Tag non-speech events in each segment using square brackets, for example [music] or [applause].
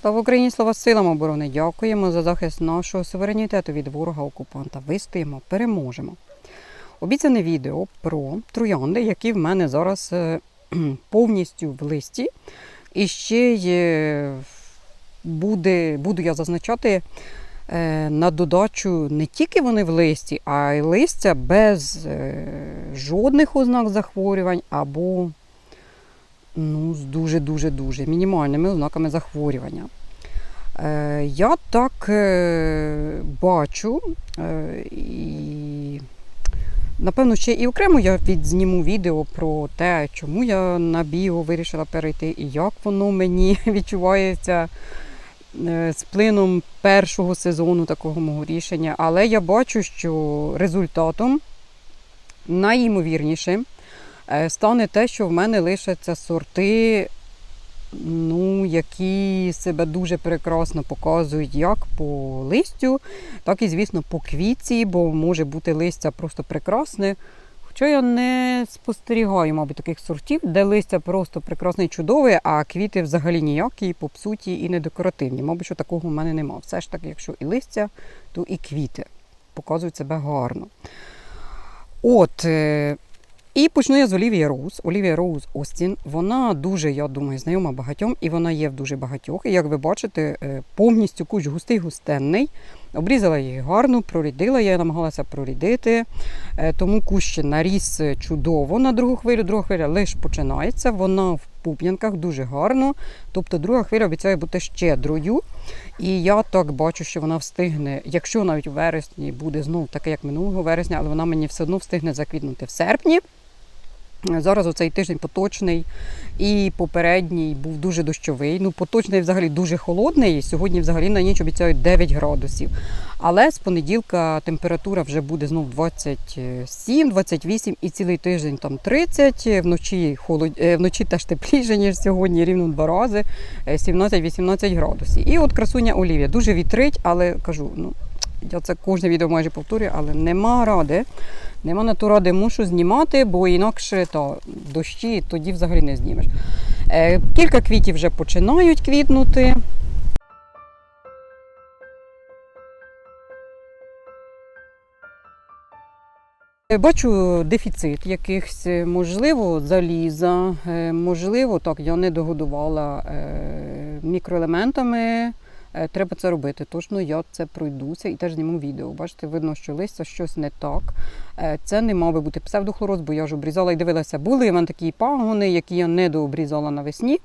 Слава Україні, слава силам оборони! Дякуємо за захист нашого суверенітету від ворога-окупанта. Вистоїмо, переможемо. Обіцяне відео про троянди, які в мене зараз е, [clears throat] повністю в листі. І ще е, буде, буду я зазначати е, на додачу не тільки вони в листі, а й листя без е, жодних ознак захворювань або ну, з дуже-дуже-дуже мінімальними ознаками захворювання. Е, я так е, бачу, е, і напевно ще і окремо я відзніму відео про те, чому я на біо вирішила перейти і як воно мені [laughs] відчувається з плином першого сезону такого мого рішення. Але я бачу, що результатом найімовірнішим стане те, що в мене лишаться сорти, ну, які себе дуже прекрасно показують як по листю, так і, звісно, по квітці, бо може бути листя просто прекрасне. Хоча я не спостерігаю, мабуть, таких сортів, де листя просто прекрасне і чудове, а квіти взагалі ніякі, попсуті і недекоративні. Мабуть, що такого в мене нема. Все ж таки, якщо і листя, то і квіти показують себе гарно. От, е, і почну я з Олівії Роуз. Олівія Роуз Остін. Вона дуже, я думаю, знайома багатьом, і вона є в дуже багатьох. І як ви бачите, е, повністю кущ густий густенний. Обрізала її гарно, прорідила, я намагалася прорідити. Е, Тому кущ наріс чудово на другу хвилю. Друга хвиля лише починається. Вона в пуп'янках дуже гарно. Тобто друга хвиля обіцяє бути щедрою. І я так бачу, що вона встигне, якщо навіть у вересні буде знов таке, як минулого вересня, але вона мені все одно встигне заквітнути в серпні. Зараз оцей тиждень поточний і попередній був дуже дощовий. Ну, поточний взагалі дуже холодний. Сьогодні взагалі на ніч обіцяють 9 градусів. Але з понеділка температура вже буде знов 27, 28 і цілий тиждень там 30. Вночі холод... е, вночі теж тепліше, ніж сьогодні, рівно два рази, е, 17-18 градусів. І от красуня Олівія дуже вітрить, але кажу, ну я це кожне відео майже повторюю, але нема ради. Нема на то ради, мушу знімати, бо інакше то дощі тоді взагалі не знімеш. Е, кілька квітів вже починають квітнути. Е, Бачу дефіцит якихось, е, можливо, заліза, е, можливо, так, я не догодувала мікроелементами. Е, Треба це робити. Точно я це пройдуся і теж зніму відео. Бачите, видно, що листя щось не так. Е, Це не мав би бути псевдохлороз, бо я ж обрізала і дивилася. Були в мене такі пагони, які я не дообрізала навесні.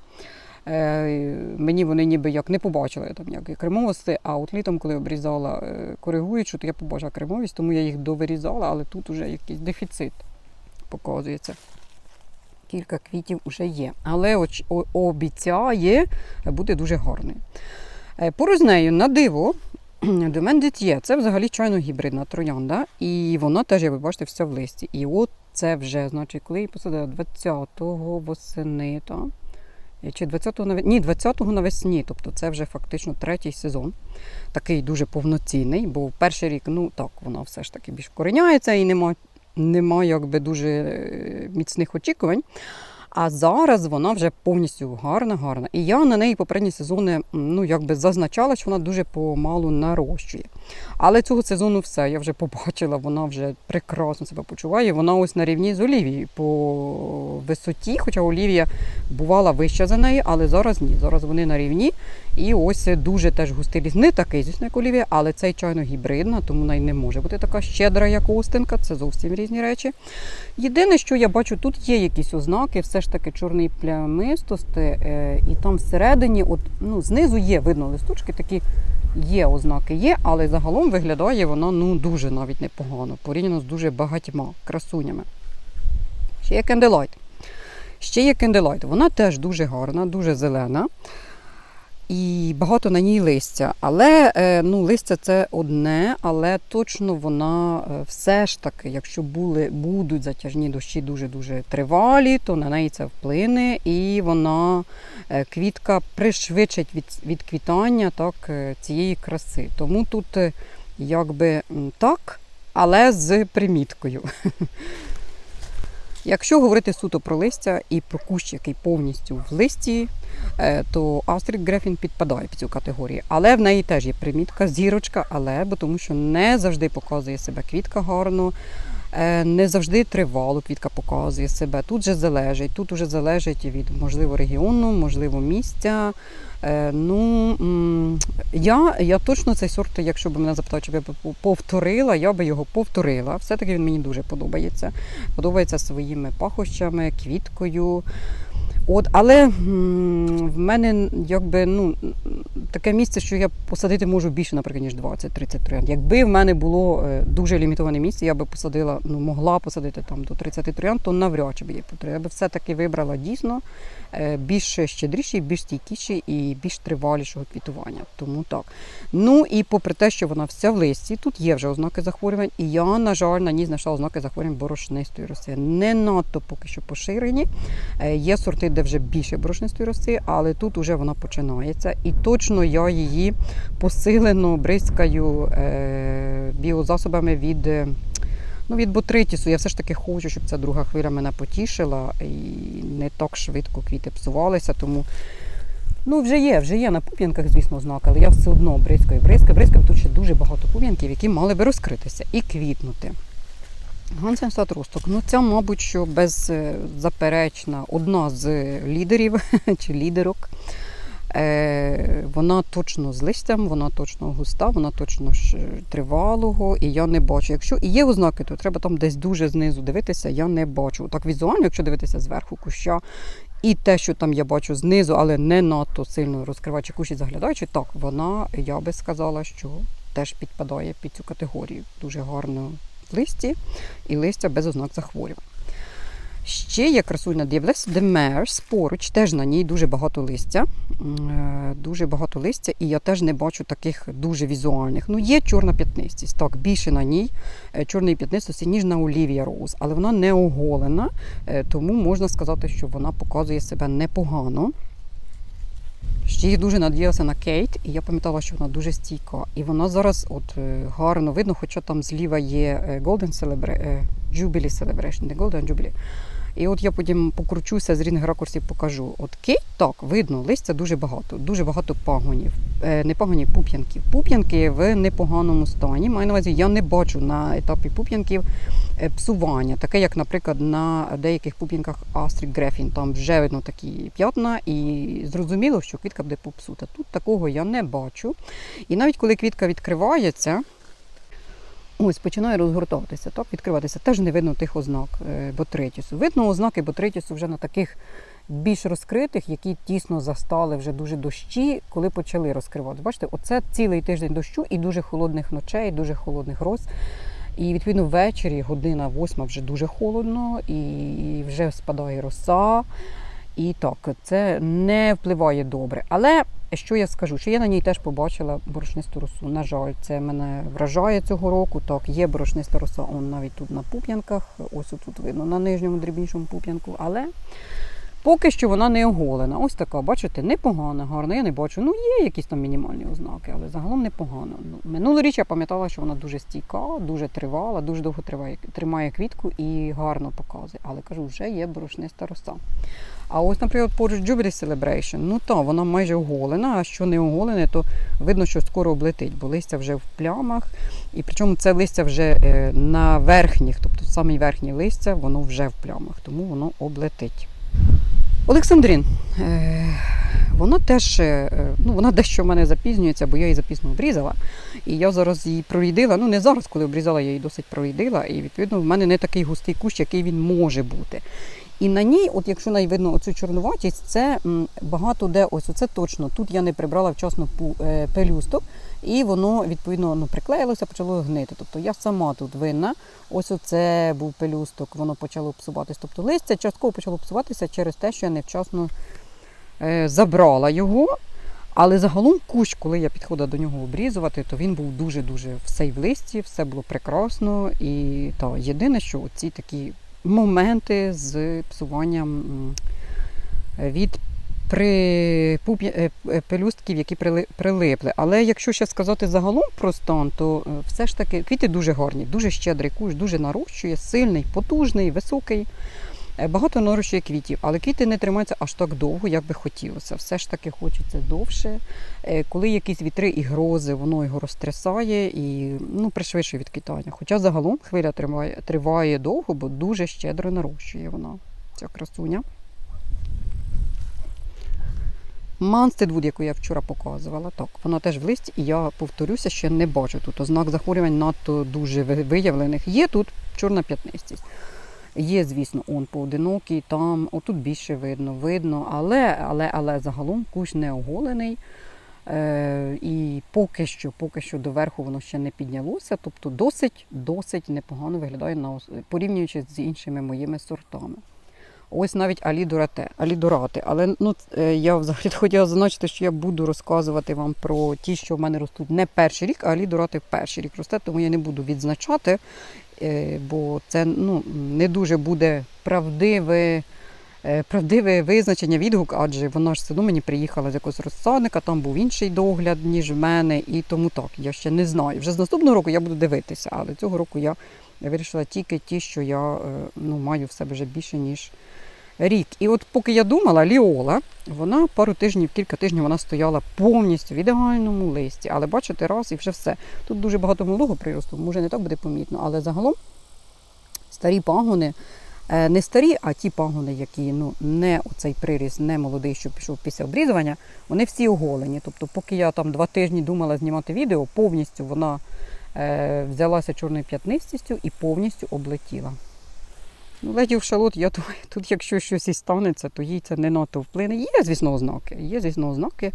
Е, Мені вони ніби як не побачили там ніякої кремовості, а от літом, коли обрізала коригуючу, то я побачила кремовість, тому я їх довирізала, але тут вже якийсь дефіцит показується. Кілька квітів вже є. Але обіцяє бути дуже гарною. Е, Поруч з нею на диво [clears throat] до мене є. Це взагалі чайно гібридна троянда. І вона теж, як ви бачите, вся в листі. І от це вже, значить, коли її посадила 20-го восени, та? Е, чи 20-го навесні? Ні, 20-го навесні. Тобто це вже фактично третій сезон. Такий дуже повноцінний, бо перший рік, ну так, вона все ж таки більш вкореняється і нема, нема якби дуже е, міцних очікувань. А зараз вона вже повністю гарна, гарна. І я на неї попередні сезони ну, якби зазначала, що вона дуже помалу нарощує. Але цього сезону все, я вже побачила, вона вже прекрасно себе почуває. Вона ось на рівні з Олівією по висоті, хоча Олівія бувала вища за неї, але зараз ні. Зараз вони на рівні. І ось дуже теж густий ліс. Не такий, звісно, як Олівія, але цей чайно гібридна, тому вона й не може бути така щедра, як Остинка. Це зовсім різні речі. Єдине, що я бачу, тут є якісь ознаки, все ж таки чорний плямистости, е, і там всередині, от, ну, знизу є, видно, листочки такі є ознаки, є, але загалом виглядає вона ну, дуже навіть непогано, порівняно з дуже багатьма красунями. Ще є кенделайт. Ще є кенделайт. Вона теж дуже гарна, дуже зелена. І багато на ній листя. Але е, ну, листя це одне, але точно вона е, все ж таки, якщо були, будуть затяжні дощі дуже-дуже тривалі, то на неї це вплине, і вона е, квітка пришвидшить від, відквітання так, е, цієї краси. Тому тут якби так, але з приміткою. [laughs] Якщо говорити суто про листя і про кущ, який повністю в листі, е, то Астрід Грефін підпадає під цю категорію. Але в неї теж є примітка, зірочка, але бо тому що не завжди показує себе квітка гарно. Е, Не завжди тривало квітка показує себе. Тут же залежить. Тут уже залежить від можливо регіону, можливо, місця. Е, Ну я, я точно цей сорт, якщо б мене запитав, чи б я б повторила, я би його повторила. Все-таки він мені дуже подобається. Подобається своїми пахощами, квіткою. От, але в мене якби ну таке місце, що я посадити можу більше, наприклад, ніж 20-30 троянд. Якби в мене було е, дуже лімітоване місце, я би посадила, ну могла посадити там до 30 троянд, то навряд чи би її повторила. Я би все-таки вибрала дійсно е, більш щедріший, більш стійкіший і більш тривалішого квітування. Тому так. Ну і попри те, що вона вся в листі, тут є вже ознаки захворювань, і я, на жаль, на ній знайшла ознаки захворювань борошнистої роси. Не надто поки що поширені. Е, Є сорти, де вже більше борошнистої роси, але тут вже вона починається. І точно я її посилено бризкаю е, біозасобами від. е, Ну, від ботритісу я все ж таки хочу, щоб ця друга хвиля мене потішила і не так швидко квіти псувалися. Тому ну, вже є, вже є на пуп'янках, звісно, знак, але я все одно бризкаю, бризкаю, бризкаю. Тут ще дуже багато пуп'янків, які мали би розкритися і квітнути. Гансенстат Росток. Ну, ця, мабуть, що беззаперечна одна з лідерів [laughs] чи лідерок. Е, вона точно з листям, вона точно густа, вона точно ж тривалого, і я не бачу. Якщо і є ознаки, то треба там десь дуже знизу дивитися, я не бачу. Так візуально, якщо дивитися зверху куща, і те, що там я бачу знизу, але не надто сильно розкриваючи кущі, заглядаючи, так, вона, я би сказала, що теж підпадає під цю категорію. Дуже гарно листі і листя без ознак захворювань. Ще є красуня Дівлес Демерс поруч, теж на ній дуже багато листя. Е, Дуже багато листя, і я теж не бачу таких дуже візуальних. Ну, є чорна п'ятнистість, так, більше на ній е, чорної п'ятнистості, ніж на Олівія Роуз, але вона не оголена, е, тому можна сказати, що вона показує себе непогано. Ще я дуже надіялася на Кейт, і я пам'ятала, що вона дуже стійка. І вона зараз от е, гарно видно, хоча там зліва є е, Golden Celebration, е, Jubilee Celebration, не Golden Jubilee. І от я потім покручуся з різних ракурсів, покажу. От Кейт, так, видно, листя дуже багато, дуже багато пагонів. Е, Не пагонів, пуп'янків. Пуп'янки в непоганому стані. Маю на увазі, я не бачу на етапі пуп'янків е, псування, таке, як, наприклад, на деяких пуп'янках Астрік Грефін. Там вже видно такі п'ятна, і зрозуміло, що квітка буде попсута. Тут такого я не бачу. І навіть коли квітка відкривається, ось починає розгортатися, так, відкриватися. Теж не видно тих ознак е, ботритісу. Видно ознаки ботритісу вже на таких більш розкритих, які тісно застали вже дуже дощі, коли почали розкривати. Бачите, оце цілий тиждень дощу і дуже холодних ночей, дуже холодних роз. І відповідно ввечері година восьма вже дуже холодно, і вже спадає роса. І так, це не впливає добре. Але що я скажу, що я на ній теж побачила борошнисту росу. На жаль, це мене вражає цього року. Так, є борошниста роса, он навіть тут на пуп'янках, ось тут видно на нижньому дрібнішому пуп'янку, але поки що вона не оголена. Ось така, бачите, непогана, гарна. Я не бачу. Ну, є якісь там мінімальні ознаки, але загалом непогано. Ну, минулоріч я пам'ятала, що вона дуже стійка, дуже тривала, дуже довго триває, тримає квітку і гарно показує. Але кажу, вже є борошниста роса. А ось, наприклад, поруч Jubilee Celebration, ну та вона майже оголена, а що не оголене, то видно, що скоро облетить, бо листя вже в плямах. І причому це листя вже е, на верхніх, тобто самі верхні листя, воно вже в плямах, тому воно облетить. Олександрин. Е, вона теж е, ну, вона дещо в мене запізнюється, бо я її запізно обрізала. І я зараз її прорідила. Ну, не зараз, коли обрізала, я її досить прорідила. І відповідно в мене не такий густий кущ, який він може бути. І на ній, от якщо навіть видно оцю чорнуватість, це багато де ось оце точно. Тут я не прибрала вчасно е, пелюсток, і воно відповідно ну, приклеїлося, почало гнити. Тобто я сама тут винна. Ось оце був пелюсток, воно почало псуватися. Тобто листя частково почало псуватися через те, що я невчасно е, забрала його. Але загалом кущ, коли я підходила до нього обрізувати, то він був дуже-дуже все в листі, все було прекрасно. І та, єдине, що ці такі моменти з псуванням від при е, е, пелюстків, які прили- прилипли. Але якщо ще сказати загалом про стан, то е, все ж таки квіти дуже гарні, дуже щедрий кущ, дуже нарощує, сильний, потужний, високий. Багато нарощує квітів, але квіти не тримаються аж так довго, як би хотілося. Все ж таки хочеться довше. Коли якісь вітри і грози, воно його розтрясає і ну, пришвидшує відквітання. Хоча загалом хвиля триває, триває довго, бо дуже щедро нарощує вона, ця красуня. Манстедвуд, яку я вчора показувала, так, вона теж в листі, і я повторюся, ще не бачу тут ознак захворювань надто дуже виявлених. Є тут чорна п'ятнистість. Є, звісно, он поодинокий, там, отут більше видно, видно, але, але, але загалом кущ не оголений. Е, і поки що, поки що доверху воно ще не піднялося, тобто досить, досить непогано виглядає на порівнюючи з іншими моїми сортами. Ось навіть алідорате, алідорати. Але ну, е, я взагалі [laughs] хотіла зазначити, що я буду розказувати вам про ті, що в мене ростуть не перший рік, а алідорати перший рік росте, тому я не буду відзначати, е, бо це ну, не дуже буде правдиве, е, правдиве визначення відгук, адже вона ж все одно мені приїхала з якогось розсадника, там був інший догляд, ніж в мене, і тому так, я ще не знаю. Вже з наступного року я буду дивитися, але цього року я вирішила тільки ті, що я ну, маю в себе вже більше, ніж рік. І от поки я думала, ліола, вона пару тижнів, кілька тижнів вона стояла повністю в ідеальному листі. Але бачите, раз і вже все. Тут дуже багато малого приросту, може не так буде помітно, але загалом старі пагони. е, Не старі, а ті пагони, які ну не оцей приріст, не молодий, що пішов після обрізування, вони всі оголені. Тобто, поки я там два тижні думала знімати відео, повністю вона е, взялася чорною п'ятнистістю і повністю облетіла. Ну, леді в шалот, я думаю, [laughs] тут, якщо щось і станеться, то їй це не надто вплине. Є, звісно, ознаки. Є, звісно, ознаки,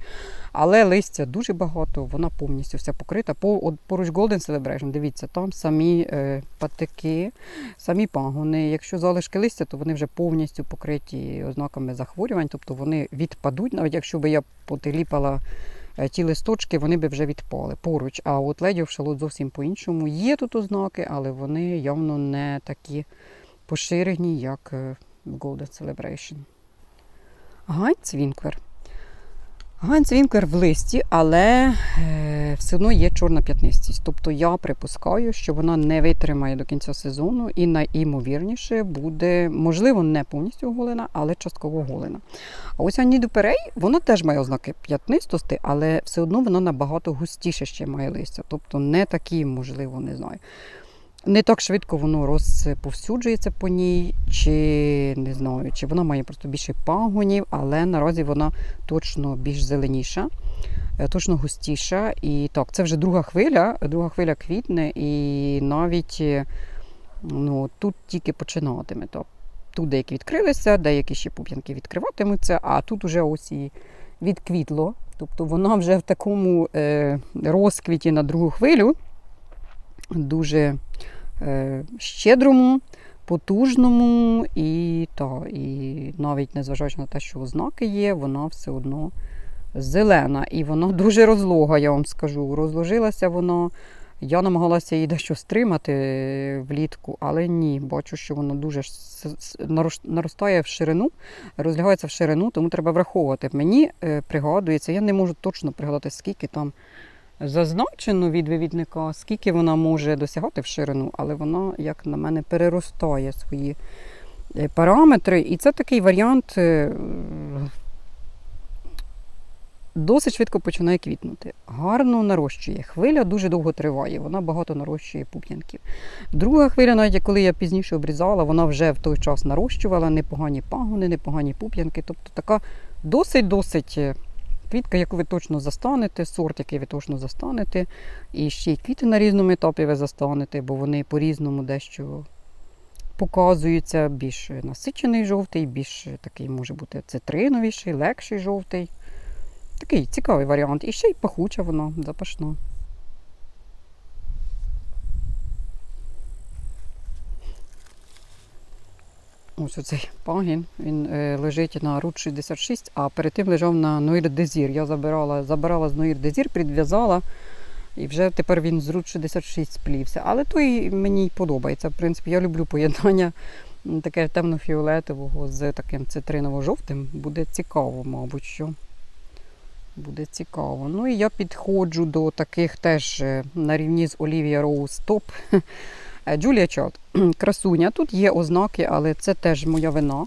але листя дуже багато, вона повністю вся покрита. По, от, поруч Golden Celebration, дивіться, там самі е, патики, самі пагони. Якщо залишки листя, то вони вже повністю покриті ознаками захворювань, тобто вони відпадуть, навіть якщо би я потиліпала е, ті листочки, вони би вже відпали поруч. А от леді в шалот зовсім по-іншому. Є тут ознаки, але вони явно не такі поширені, як е, Golden Celebration. Гайнц Вінклер. Гайнц Вінклер в листі, але е, все одно є чорна п'ятнистість. Тобто я припускаю, що вона не витримає до кінця сезону і найімовірніше буде, можливо, не повністю оголена, але частково оголена. А ось Аніду Перей, вона теж має ознаки п'ятнистості, але все одно вона набагато густіше ще має листя. Тобто не такі, можливо, не знаю. Не так швидко воно розповсюджується по ній, чи не знаю, чи вона має просто більше пагонів, але наразі вона точно більш зеленіша, е, точно густіша. І так, це вже друга хвиля, друга хвиля квітне, і навіть е, ну, тут тільки починатиме. Тобто, тут деякі відкрилися, деякі ще пуп'янки відкриватимуться, а тут уже ось і відквітло. Тобто вона вже в такому е, розквіті на другу хвилю, дуже щедрому, потужному, і, та, і навіть незважаючи на те, що ознаки є, вона все одно зелена. І вона [laughs] дуже розлога, я вам скажу. Розложилася вона. Я намагалася її дещо стримати влітку, але ні, бачу, що воно дуже наростає в ширину, розлягається в ширину, тому треба враховувати. Мені е, пригадується, я не можу точно пригадати, скільки там зазначено від вивідника, скільки вона може досягати в ширину, але вона, як на мене, переростає свої е, параметри. І це такий варіант. е, Досить швидко починає квітнути. Гарно нарощує. Хвиля дуже довго триває, вона багато нарощує пуп'янків. Друга хвиля, навіть коли я пізніше обрізала, вона вже в той час нарощувала непогані пагони, непогані пуп'янки. Тобто така досить-досить е, квітка, яку ви точно застанете, сорт, який ви точно застанете. І ще й квіти на різному етапі ви застанете, бо вони по-різному дещо показуються. Більш насичений жовтий, більш такий може бути цитриновіший, легший жовтий. Такий цікавий варіант. І ще й пахуча вона, запашна. Ось оцей пагін. Він е, лежить на Рут 66, а перед тим лежав на Ноїр Дезір. Я забирала, забирала з Ноїр Дезір, підв'язала. І вже тепер він з Рут 66 сплівся. Але той мені й подобається. В принципі, я люблю поєднання таке темно-фіолетового з таким цитриново-жовтим. Буде цікаво, мабуть, що. Буде цікаво. Ну і я підходжу до таких теж е, на рівні з Olivia Rose Top. Е, Джулія Чот, [clears throat] красуня. Тут є ознаки, але це теж моя вина.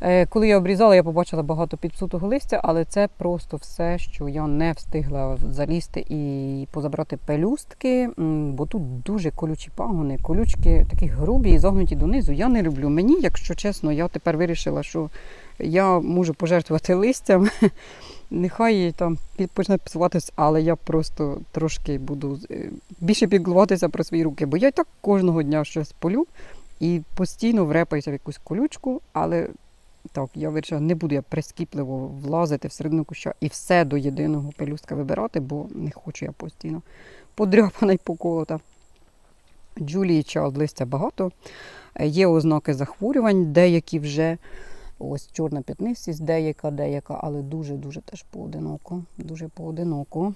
Е, Коли я обрізала, я побачила багато підсутого листя, але це просто все, що я не встигла залізти і позабрати пелюстки, бо тут дуже колючі пагони, колючки такі грубі і загнуті донизу. Я не люблю. Мені, якщо чесно, я тепер вирішила, що я можу пожертвувати листям. [laughs] Нехай там почне псуватись, але я просто трошки буду е, більше піклуватися про свої руки, бо я і так кожного дня щось полю і постійно врепаюся в якусь колючку, але так, я вирішила, не буду я прискіпливо влазити всередину куща і все до єдиного пелюстка вибирати, бо не хочу я постійно подряпана й поколота. Джулії Чайлд листя багато. Е, Є ознаки захворювань, деякі вже. Ось чорна п'ятнистість, деяка, деяка, але дуже-дуже теж поодиноко. Дуже поодиноко.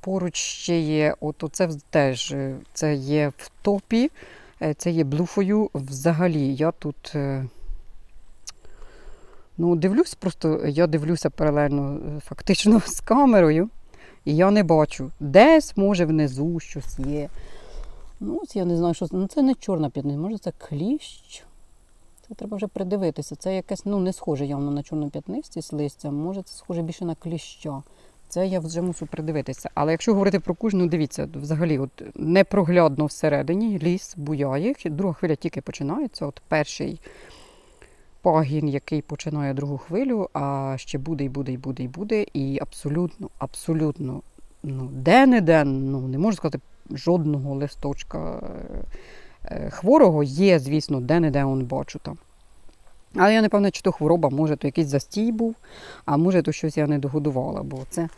Поруч ще є, от вз- теж е, це є в топі, е, це є блуфою. Взагалі, я тут. Ну, дивлюсь, просто я дивлюся паралельно е, фактично [laughs] з камерою, і я не бачу. Десь, може, внизу щось є. Ну, ось я не знаю, що. Ну, це не чорна п'ятниця, може це кліщ. Це треба вже придивитися. Це якесь, ну, не схоже явно на чорну п'ятнистість листя, може, це схоже більше на кліща. Це я вже мушу придивитися. Але якщо говорити про кужну, ну, дивіться, взагалі, от непроглядно всередині, ліс буяє, друга хвиля тільки починається. От перший пагін, який починає другу хвилю, а ще буде, і буде, і буде, і буде. І абсолютно, абсолютно, ну, де-не-де, ну, не можу сказати, жодного листочка е, е, хворого є, звісно, де-не-де он бачу там. Але я не певна, чи то хвороба, може, то якийсь застій був, а може, то щось я не догодувала, бо це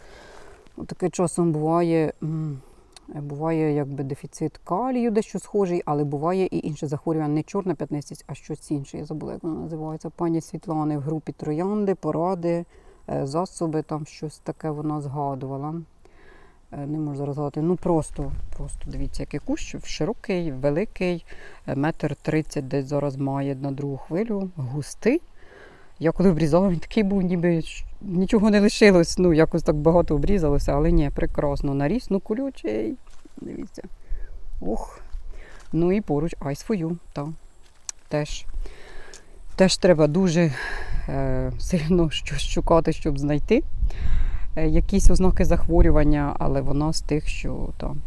таке часом буває. Буває якби дефіцит калію, дещо схожий, але буває і інше захворювання, не чорна п'ятнистість, а щось інше. Я забула, як воно називається. Пані Світлани в групі троянди, поради, е, засоби, там щось таке вона згадувала. Е, Не можу зараз згадати. Ну просто, просто дивіться, який кущ широкий, великий, е, метр тридцять десь зараз має на другу хвилю, густий. Я коли обрізала, він такий був, ніби нічого не лишилось. Ну, якось так багато обрізалося, але ні, прекрасно. Наріс, ну колючий. Дивіться. Ох. Ну і поруч так. Теж. Теж треба дуже е, сильно [laughs] щось шукати, щоб знайти. Е, якісь ознаки захворювання, але вона з тих, що там.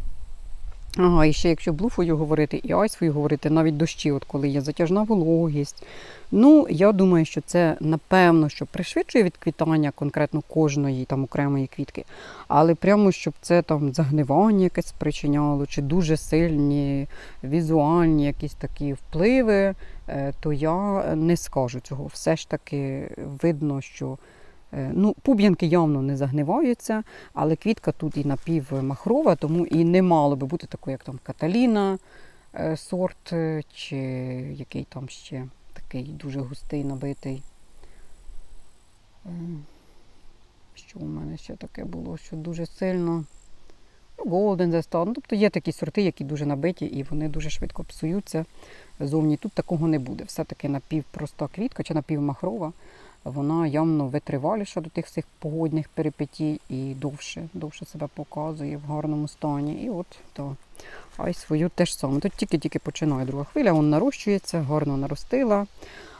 Ага, і ще якщо блуфою говорити і айсфою говорити, навіть дощі, от коли є затяжна вологість. Ну, я думаю, що це напевно, що пришвидшує відквітання конкретно кожної там окремої квітки. Але прямо щоб це там загнивання якесь спричиняло, чи дуже сильні візуальні якісь такі впливи, е, то я не скажу цього. Все ж таки видно, що ну, пуб'янки явно не загниваються, але квітка тут і напівмахрова, тому і не мало би бути такою, як там Каталіна е, сорт, е, чи який там ще такий дуже густий, набитий. Е, Що у мене ще таке було, що дуже сильно. Ну, Golden The Star. Ну, тобто є такі сорти, які дуже набиті і вони дуже швидко псуються зовні. Тут такого не буде. Все-таки напівпроста квітка чи напівмахрова. Вона явно витриваліша до тих всіх погодних перипетій і довше, довше себе показує в гарному стані. І от то, а свою теж саме. Тут тільки-тільки починає друга хвиля, вона нарощується, гарно наростила.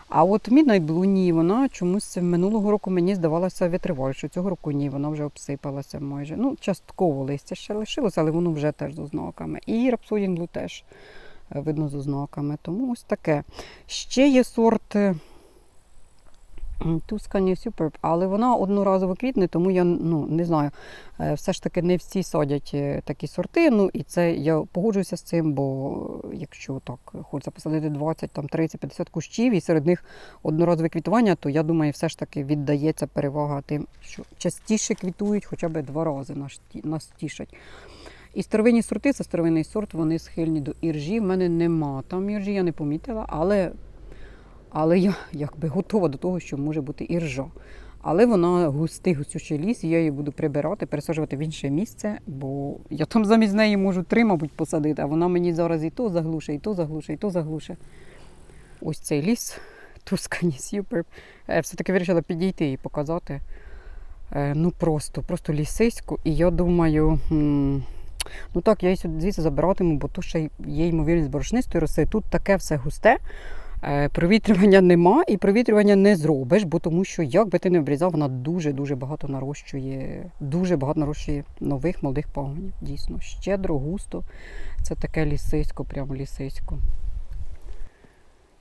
А от Midnight Blue ні, вона чомусь минулого року мені здавалося витриваліше. Цього року ні, вона вже обсипалася майже. Ну, частково листя ще лишилося, але воно вже теж з ознаками. І Blue теж е, видно з ознаками. Тому ось таке. Ще є сорт. Е, Tuscany Superb, але вона одноразово квітне, тому я ну, не знаю. Е, Все ж таки не всі садять е, такі сорти. Ну і це я погоджуюся з цим, бо якщо так хочеться посадити 20, там 30, 50 кущів, і серед них одноразове квітування, то я думаю, все ж таки віддається перевага тим, що частіше квітують, хоча б два рази нас тішать. І старовинні сорти, це старовинний сорт, вони схильні до іржі. В мене нема там іржі, я не помітила, але але я якби готова до того, що може бути і ржа. Але вона густий, густючий ліс, і я її буду прибирати, пересаджувати в інше місце, бо я там замість неї можу три, мабуть, посадити, а вона мені зараз і то заглуше, і то заглуше, і то заглуше. Ось цей ліс, Тускані Сюпер. Все-таки вирішила підійти і показати. Е, Ну просто, просто лісиську. І я думаю, Ну так, я її звідси забиратиму, бо то ще є ймовірність борошнистої роси. Тут таке все густе. Е, Провітрювання нема і провітрювання не зробиш, бо тому що як би ти не обрізав, вона дуже-дуже багато нарощує, дуже багато нарощує нових молодих пагонів. Дійсно, щедро, густо. Це таке лісисько, прямо лісисько.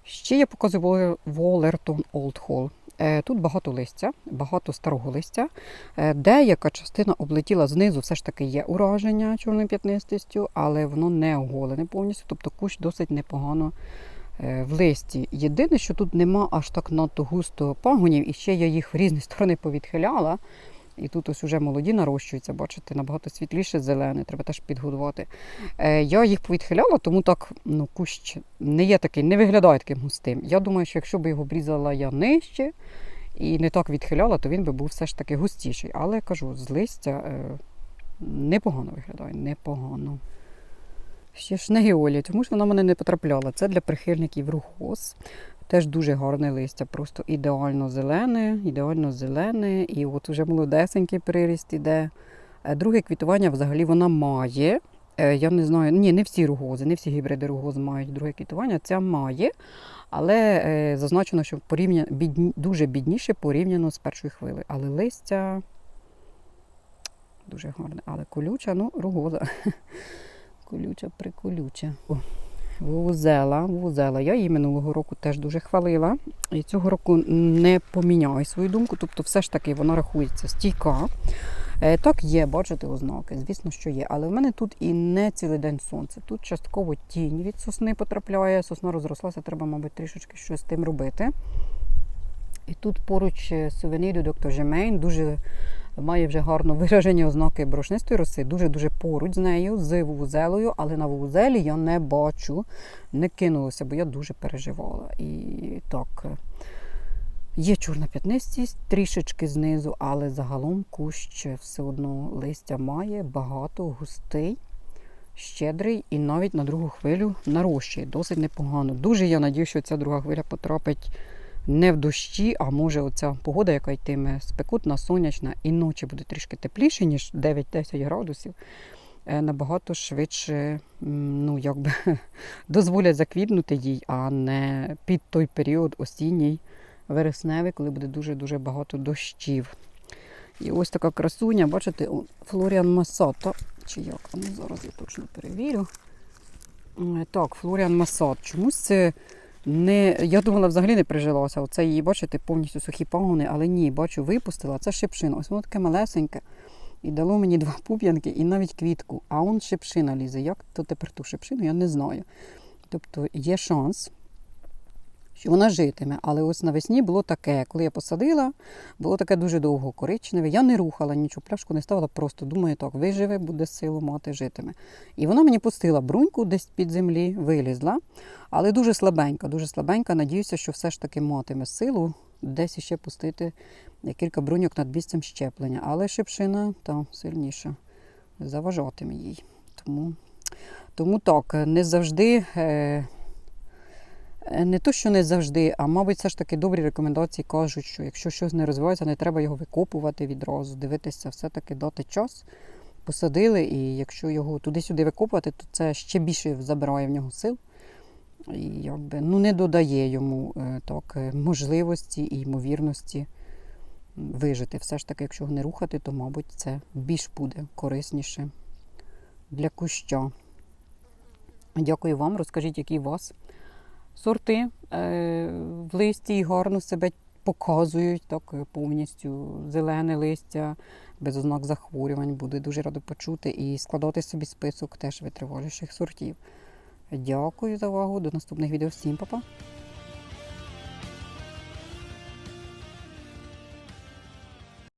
Ще я показую Волертон Hall. Е, Тут багато листя, багато старого листя. Е, Деяка частина облетіла знизу, все ж таки є ураження чорною п'ятнистістю, але воно не оголене повністю, тобто кущ досить непогано в листі. Єдине, що тут нема аж так надто густо пагонів, і ще я їх в різні [laughs] сторони повідхиляла. І тут ось уже молоді нарощуються, бачите, набагато світліше зелене, треба теж підгодувати. Е, я їх повідхиляла, тому так ну, кущ не є такий, не виглядає таким густим. Я думаю, що якщо б його обрізала я нижче і не так відхиляла, то він би був все ж таки густіший. Але кажу, з листя е, непогано виглядає, непогано. Ще ж не геолія, тому що вона мене не потрапляла. Це для прихильників рухоз. Теж дуже гарне листя, просто ідеально зелене, ідеально зелене. І от уже молодесенький приріст іде. Е, Друге квітування взагалі вона має. Е, Я не знаю, ні, не всі ругози, не всі гібриди ругоз мають друге квітування. Ця має, але е, зазначено, що порівня... бідні... дуже бідніше порівняно з першою хвилею. Але листя дуже гарне. Але колюча, ну, ругоза. [laughs] Колюча, приколюча. Вузела, вузела. Я її минулого року теж дуже хвалила. І цього року не поміняю свою думку. Тобто, все ж таки вона рахується стійка. Е, Так, є, бачите ознаки, звісно, що є. Але в мене тут і не цілий день сонце. Тут частково тінь від сосни потрапляє. Сосна розрослася, треба, мабуть, трішечки щось з тим робити. І тут поруч сувенірю доктор Жемейн дуже має вже гарно виражені ознаки борошнистої роси, дуже-дуже поруч з нею, з вузелою, але на вузелі я не бачу, не кинулося, бо я дуже переживала. І так, є чорна п'ятнистість, трішечки знизу, але загалом кущ все одно листя має, багато, густий. Щедрий і навіть на другу хвилю нарощує. Досить непогано. Дуже я надію, що ця друга хвиля потрапить не в дощі, а може оця погода, яка йтиме спекутна, сонячна, і ночі буде трішки тепліше, ніж 9-10 градусів. е, Набагато швидше ну, якби, [laughs] дозволять заквітнути їй, а не під той період осінній, вересневий, коли буде дуже-дуже багато дощів. І ось така красуня, бачите, Флоріан Масата. Чи як? Ну, зараз я точно перевірю. Е, Так, Флоріан Масат. Чомусь це не. Я думала, взагалі не прижилося. Оце її, бачите, повністю сухі пагони, але ні, бачу, випустила. Це шипшина. Ось воно таке малесеньке. І дало мені [laughs] два пуп'янки і навіть квітку. А он шипшина лізе. Як то тепер ту шипшину, я не знаю. Тобто є шанс, що вона житиме. Але ось навесні було таке, коли я посадила, було таке дуже довго коричневе. Я не рухала нічого, пляшку не ставила, просто думаю, так, виживе, буде силу мати, житиме. І вона мені пустила бруньку десь під землі, вилізла, але дуже слабенька, дуже слабенька. Надіюся, що все ж таки матиме силу десь іще пустити кілька бруньок над місцем щеплення. Але шипшина та сильніша заважатиме їй. Тому, тому так, не завжди. Е, Не то, що не завжди, а мабуть, все ж таки добрі рекомендації кажуть, що якщо щось не розвивається, не треба його викопувати відразу, дивитися, все-таки дати час. Посадили, і якщо його туди-сюди викопувати, то це ще більше забирає в нього сил. І якби ну, не додає йому е, так, е, можливості і ймовірності вижити. Все ж таки, якщо його не рухати, то, мабуть, це більш буде корисніше для куща. Дякую вам. Розкажіть, які у вас сорти е, в листі і гарно себе показують, так е, повністю зелене листя, без ознак захворювань. Буде дуже рада почути і складати собі список теж витриваліших сортів. Дякую за увагу. До наступних відео. Всім па-па!